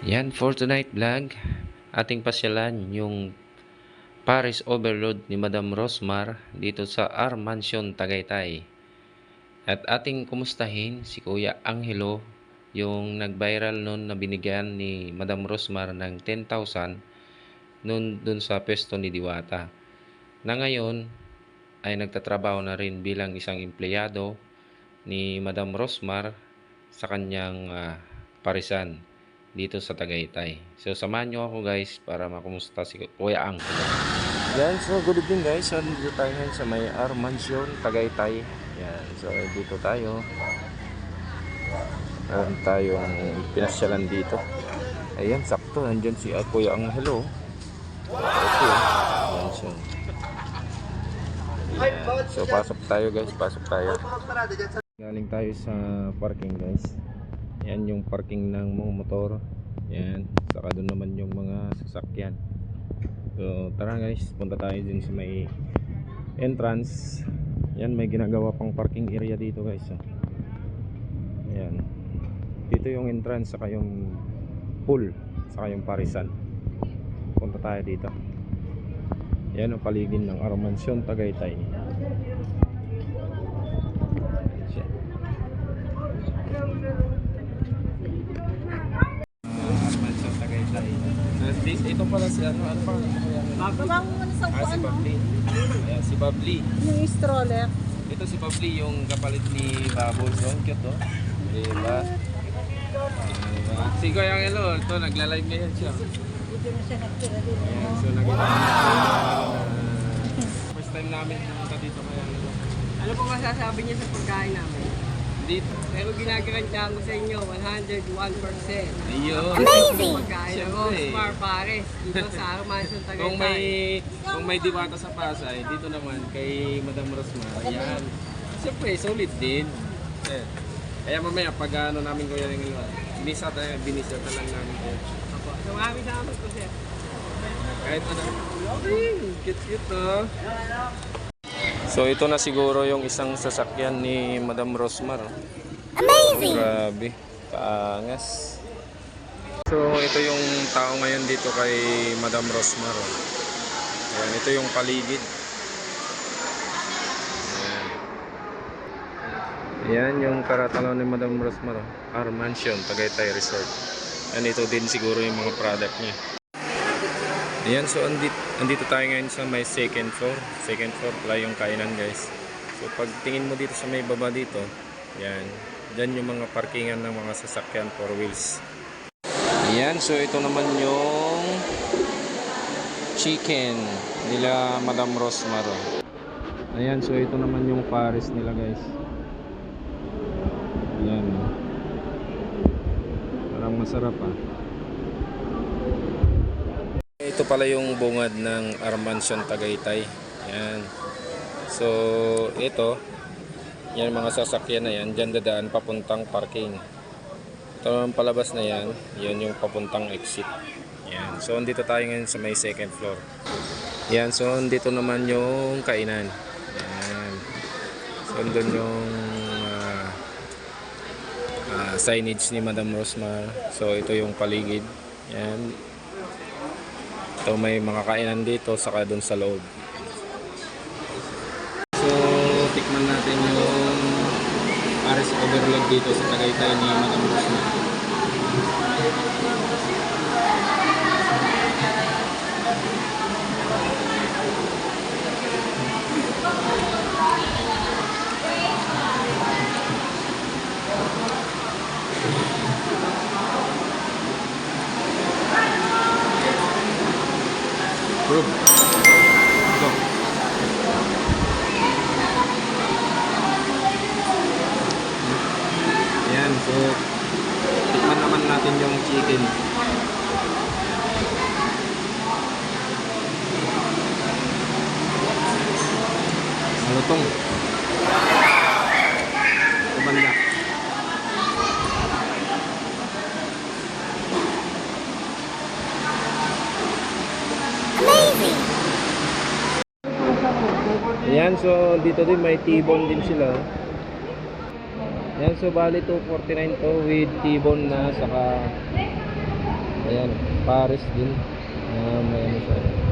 Yan, for tonight vlog, ating pasyalan yung Paris Overload ni Madam Rosmar dito sa R Mansion Tagaytay. At ating kumustahin si Kuya Angelo, yung nag-viral noon na binigyan ni Madam Rosmar ng 10,000 noon dun sa pesto ni Diwata. Na ngayon ay nagtatrabaho na rin bilang isang empleyado ni Madam Rosmar sa kanyang ah, parisan dito sa Tagaytay. So samahan nyo ako guys para makumusta si Kuya Ang. Yan, so good evening guys. So dito tayo ngayon sa may R Mansion, Tagaytay. Yan, so dito tayo. Meron tayong pinasyalan dito. Ayan, sakto. Nandyan si ah, Kuya Ang. Hello. Okay. Yan siya. Yan. So pasok tayo guys, pasok tayo. Galing tayo sa parking guys. Yan yung parking ng mga motor. Yan. Saka doon naman yung mga sasakyan. So tara guys, punta tayo din sa may entrance. Yan may ginagawa pang parking area dito guys. oh. Yan. Dito yung entrance saka yung pool saka yung parisan. Punta tayo dito. Yan ang paligid ng Armansyon Tagaytay. Yan siya. Armansyon Tagaytay. So, this, ito pala si ano, ano pa? Mo na sa Ah, si ano, Babli. Ayan, si Babli. yung stroller. Ito si Babli, yung kapalit ni Bubbles. Oh, ang cute, oh. Diba? Diba? Si Kuya Angelo, ito, nagla-live ngayon siya. Dito na siya nagtira dito. Ayan, so namin first time namin pumunta dito kaya Angelo. Ano po masasabi niyo sa pagkain namin? Dito. Pero ginagarantiyahan ko sa inyo, 101%. Ayun. Amazing! Pagkain Siyempre. Rosmar Pares dito sa Armanson Tagaytay. Kung may kung may diwata sa Pasay, dito naman kay Madam Rosmar. Ayan. Siyempre, solid din. Eh. Kaya mamaya pag ano namin kuya ng binisa tayo, binisa ta lang namin kayo. Opo. So maraming salamat po sir. Kahit ano. Ay, cute cute oh. So ito na siguro yung isang sasakyan ni Madam Rosmar. Amazing! Grabe. Kaangas. So ito yung tao ngayon dito kay Madam Rosmar. Ayan, ito yung paligid. Ayan. Ayan yung karatalaw ni Madam Rosmar. oh. R Mansion, Tagaytay Resort. Ayan, ito din siguro yung mga product niya. Ayan, so andito, andito tayo ngayon sa may second floor. Second floor pala yung kainan guys. So pag tingin mo dito sa may baba dito, yan. Diyan yung mga parkingan ng mga sasakyan four wheels. Ayan, so ito naman yung chicken nila Madam Rosmar. Ayan, so ito naman yung pares nila guys. Ayan. oh. Parang masarap ah. Ito pala yung bungad ng Armansion Tagaytay. Yan. So, ito, yan mga sasakyan na yan, dyan dadaan papuntang parking. Ito naman palabas na yan, yan yung papuntang exit. Yan. So, andito tayo ngayon sa may second floor. Yan. So, andito naman yung kainan. Yan. So, andun yung ah, ah, signage ni Madam Rosmar. So, ito yung paligid. Yan. Ito may mga kainan dito saka doon sa loob. So, tikman natin yung Paris Overload dito sa Tagaytay ni Madam Rosmar. Proof. Ito. Yan, so tikman naman natin yung chicken. Malutong. Ito Ayan, so dito din may T-bone din sila. Ayan, so bali 249 to with T-bone na saka ayan, Paris din. Uh, may ano siya.